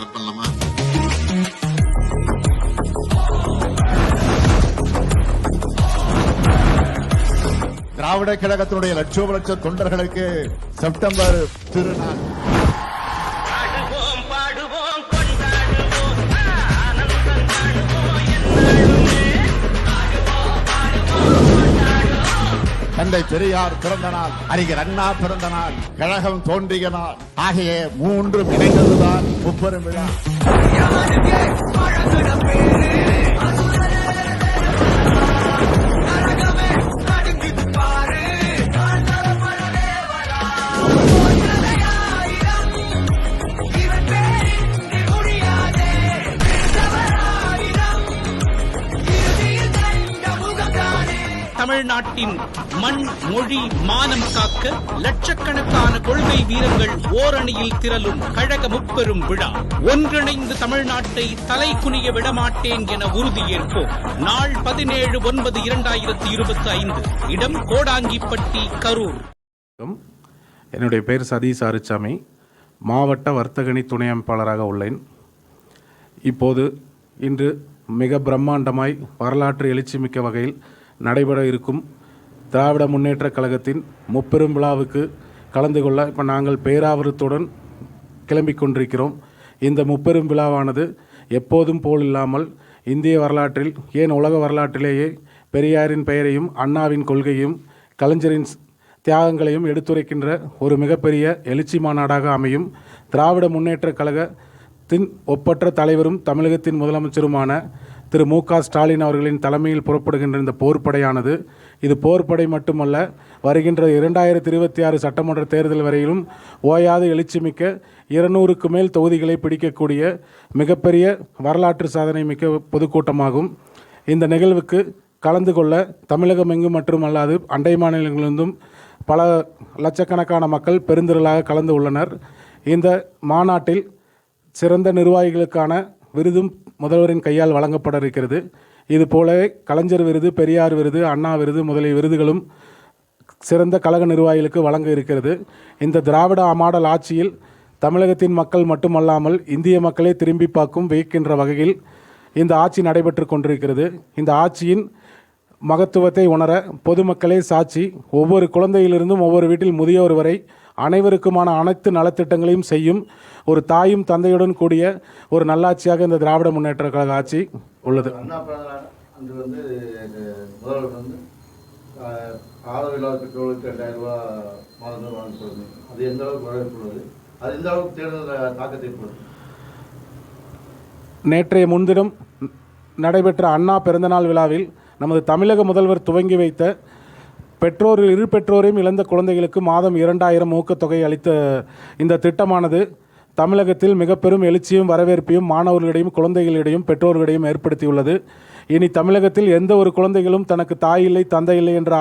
Start பண்ணலாமா? திராவிட கழகத்தினுடைய லட்சோப லட்ச தொண்டர்களுக்கு செப்டம்பர் திருநாள். தந்தை பெரியார் பிறந்த நாள் அறிஞர் அண்ணா பிறந்த நாள் கழகம் தோன்றிய நாள். ஆகிய மூன்றும் இணைந்ததுதான் முப்பெரும் விழா. தமிழ்நாட்டின் மண் மொழி மானம் காக்க லட்சக்கணக்கான கொள்கை வீரர்கள் ஓரணியில் திரளும் கழக முப்பெரும் விழா. ஒன்றிணைந்து தமிழ்நாட்டை தலை குனிய விடமாட்டேன் என உறுதியேற்போம் நாள் பதினேழு ஒன்பது இரண்டாயிரத்தி இருபத்தி ஐந்து. இடம் கோடாங்கிப்பட்டி கரூர். என்னுடைய பெயர் சதீஷ் ஆறுச்சாமி. மாவட்ட வர்த்தகணி துணை அமைப்பாளராக உள்ளேன். இப்போது இன்று மிக பிரம்மாண்டமாய் வரலாற்று எழுச்சிமிக்க வகையில் நடைபெற இருக்கும். திராவிட முன்னேற்றக் கழகத்தின் முப்பெரும் விழாவுக்கு கலந்து கொள்ள இப்போ நாங்கள் பேராவரத்துடன் கிளம்பிக் கொண்டிருக்கிறோம். இந்த முப்பெரும் விழாவானது எப்போதும் போல் இல்லாமல் இந்திய வரலாற்றில் ஏன் உலக வரலாற்றிலேயே பெரியாரின் பெயரையும் அண்ணாவின் கொள்கையும் கலைஞரின் ஸ்- தியாகங்களையும் எடுத்துரைக்கின்ற ஒரு மிகப்பெரிய எழுச்சி மாநாடாக அமையும். திராவிட முன்னேற்றக் கழகத்தின் ஒப்பற்ற தலைவரும் தமிழகத்தின் முதலமைச்சருமான திரு மு க ஸ்டாலின் அவர்களின் தலைமையில் புறப்படுகின்ற இந்த போர்ப்படையானது இது போர்ப்படை மட்டுமல்ல வருகின்ற இரண்டாயிரத்தி இருபத்தி ஆறு சட்டமன்ற தேர்தல் வரையிலும் ஓயாது எழுச்சிமிக்க இருநூறுக்கு மேல் தொகுதிகளை பிடிக்கக்கூடிய மிகப்பெரிய வரலாற்று சாதனை மிக்க பொதுக்கூட்டமாகும். இந்த நிகழ்வுக்கு கலந்து கொள்ள தமிழகம் எங்கும் மட்டுமல்லாது அண்டை மாநிலங்களிலிருந்தும் பல லட்சக்கணக்கான மக்கள் பெருந்திரளாக கலந்து உள்ளனர். இந்த மாநாட்டில் சிறந்த நிர்வாகிகளுக்கான விருதும் முதல்வரின் கையால் வழங்கப்பட இருக்கிறது. இது போலவே கலைஞர் விருது பெரியார் விருது அண்ணா விருது முதலிய விருதுகளும் சிறந்த கழக நிர்வாகிகளுக்கு வழங்க இருக்கிறது. இந்த திராவிட மாடல் ஆட்சியில் தமிழகத்தின் மக்கள் மட்டுமல்லாமல் இந்திய மக்களை திரும்பி பார்க்கும் வியக்கின்ற வகையில் இந்த ஆட்சி நடைபெற்று கொண்டிருக்கிறது. இந்த ஆட்சியின் மகத்துவத்தை உணர பொதுமக்களே சாட்சி ஒவ்வொரு குழந்தையிலிருந்தும் ஒவ்வொரு வீட்டில் முதியோர் வரை அனைவருக்குமான அனைத்து நலத்திட்டங்களையும் செய்யும் ஒரு தாயும் தந்தையுடன் கூடிய ஒரு நல்லாட்சியாக இந்த திராவிட முன்னேற்ற கழக ஆட்சி உள்ளது. நேற்றைய முன்தினம் நடைபெற்ற அண்ணா பிறந்தநாள் விழாவில் நமது தமிழக முதல்வர் துவங்கி வைத்த பெற்றோர் இரு பெற்றோரையும் இழந்த குழந்தைகளுக்கு மாதம் இரண்டாயிரம் ஊக்கத்தொகை அளித்த இந்த திட்டமானது தமிழகத்தில் மிக பெரும் எழுச்சியும் வரவேற்பையும் மாணவர்களிடையும் குழந்தைகளிடையும் பெற்றோர்களிடையும் ஏற்படுத்தியுள்ளது. இனி தமிழகத்தில் எந்த ஒரு குழந்தைகளும் தனக்கு தாய் இல்லை தந்தை இல்லை என்ற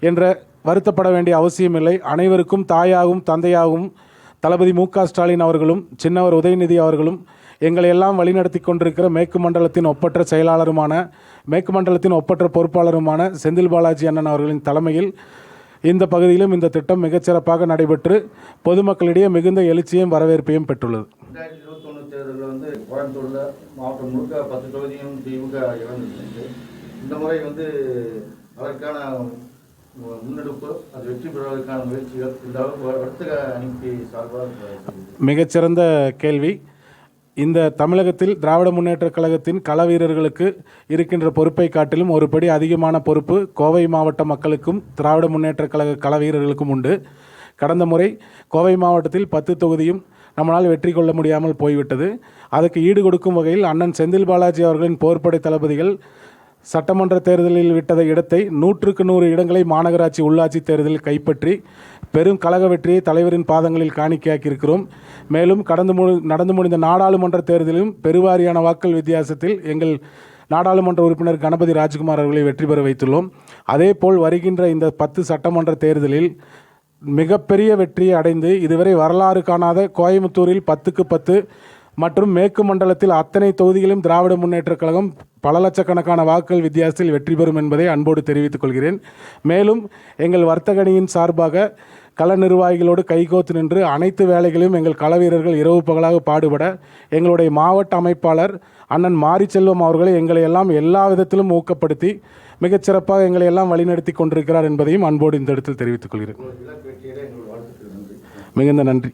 என்ற வருத்தப்பட வேண்டிய அவசியமில்லை அனைவருக்கும் தாயாகவும் தந்தையாகவும் தளபதி மு க ஸ்டாலின் அவர்களும் சின்னவர் உதயநிதி அவர்களும் எங்களை எல்லாம் வழிநடத்தி கொண்டிருக்கிற மேற்கு மண்டலத்தின் ஒப்பற்ற செயலாளருமான மேற்கு மண்டலத்தின் ஒப்பற்ற பொறுப்பாளருமான செந்தில் பாலாஜி அண்ணன் அவர்களின் தலைமையில் இந்த பகுதியிலும் இந்த திட்டம் மிகச்சிறப்பாக நடைபெற்று பொதுமக்களிடையே மிகுந்த எழுச்சியும் வரவேற்பையும் பெற்றுள்ளது. இந்த முறை வந்து அதற்கான முன்னெடுப்பு அது வெற்றி பெறுவதற்கான முயற்சிகள் இந்த அளவுக்கு வர்த்தக அணிக்கு சார்பாக. மிகச்சிறந்த கேள்வி. இந்த தமிழகத்தில் திராவிட முன்னேற்றக் கழகத்தின் கள வீரர்களுக்கு இருக்கின்ற பொறுப்பை காட்டிலும் ஒருபடி அதிகமான பொறுப்பு கோவை மாவட்ட மக்களுக்கும் திராவிட முன்னேற்றக் கழக கள வீரர்களுக்கும் உண்டு. கடந்த முறை கோவை மாவட்டத்தில் பத்து தொகுதியும் நம்மளால் வெற்றி கொள்ள முடியாமல் போய்விட்டது. அதுக்கு ஈடு கொடுக்கும் வகையில் அண்ணன் செந்தில் பாலாஜி அவர்களின் போர்ப்படை தளபதிகள் சட்டமன்ற தேர்தலில் விட்டத இடத்தை நூற்றுக்கு நூறு இடங்களை மாநகராட்சி உள்ளாட்சி தேர்தலில் கைப்பற்றி பெரும் கழக வெற்றியை தலைவரின் பாதங்களில் காணிக்கையாக்கியிருக்கிறோம். மேலும் கடந்து முடி நடந்து முடிந்த நாடாளுமன்ற தேர்தலிலும் பெருவாரியான வாக்கள் வித்தியாசத்தில் எங்கள் நாடாளுமன்ற உறுப்பினர் கணபதி ராஜ்குமார் அவர்களை வெற்றி பெற வைத்துள்ளோம். அதேபோல் வருகின்ற இந்த பத்து சட்டமன்ற தேர்தலில் மிகப்பெரிய வெற்றியை அடைந்து இதுவரை வரலாறு காணாத கோயம்புத்தூரில் பத்துக்கு பத்து மற்றும் மேற்கு மண்டலத்தில் அத்தனை தொகுதிகளிலும் திராவிட முன்னேற்றக் கழகம் பல லட்சக்கணக்கான வாக்குகள் வித்தியாசத்தில் வெற்றி பெறும் என்பதை அன்போடு தெரிவித்துக் கொள்கிறேன். மேலும் எங்கள் வர்த்தகணியின் சார்பாக கள நிர்வாகிகளோடு கைகோத்து நின்று அனைத்து வேலைகளையும் எங்கள் கள வீரர்கள் இரவு பகலாக பாடுபட எங்களுடைய மாவட்ட அமைப்பாளர் அண்ணன் மாரிச்செல்வம் அவர்களை எங்களை எல்லாம் எல்லா விதத்திலும் ஊக்கப்படுத்தி மிகச்சிறப்பாக எங்களை எல்லாம் வழிநடத்தி கொண்டிருக்கிறார் என்பதையும் அன்போடு இந்த இடத்தில் தெரிவித்துக் கொள்கிறேன். மிகுந்த நன்றி.